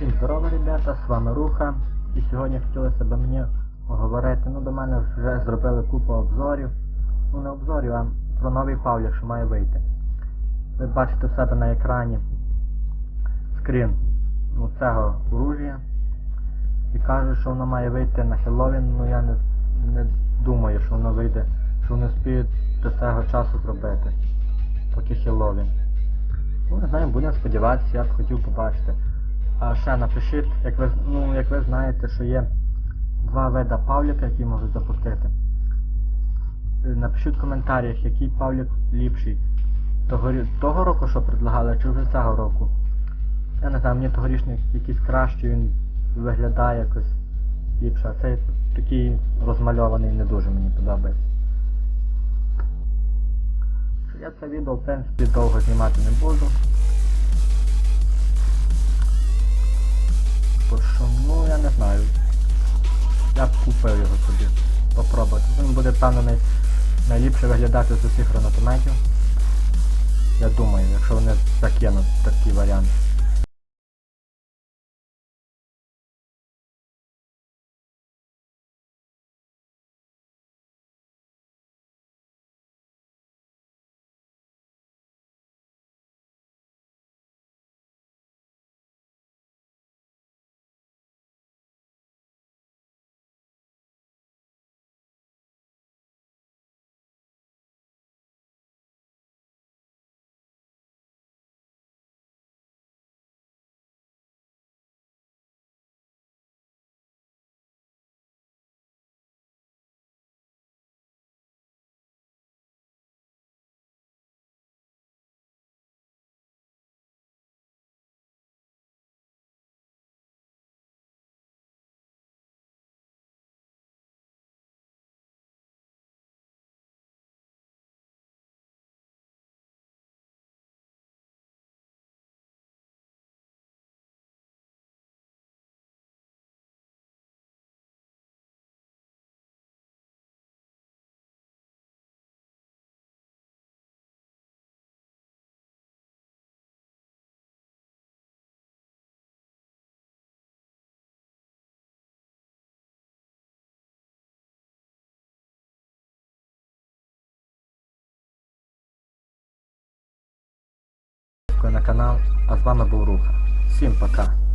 Всім здорово, ребята, з вами Руха. І сьогодні хотілося б мені поговорити. Ну, до мене вже зробили купу обзорів. Ну не обзорів, а про новий Павлік, що має вийти. Ви бачите у себе на екрані скрін ну, цього оружія. І кажуть, що воно має вийти на Хеллоуін, ну я не, не думаю, що воно вийде, що вони спіють до цього часу зробити. Поки Хеллоуін. Ну, не знаю, будемо сподіватися, я б хотів побачити. А ще напишіть, як ви, ну, як ви знаєте, що є два вида павліка, які можуть запустити. Е, Напишіть в коментарях, який павлік ліпший. Того, того року, що предлагали, чи вже цього року. Я не знаю, мені тогорічний якийсь кращий, він виглядає якось ліпше, а цей такий розмальований не дуже мені подобається. Я це відео, в принципі, довго знімати не буду. Най... найліпше виглядати з усіх гранатометів. Я думаю, якщо вони закинуть такий варіант. Канал. А з вами був Руха. Всім пока.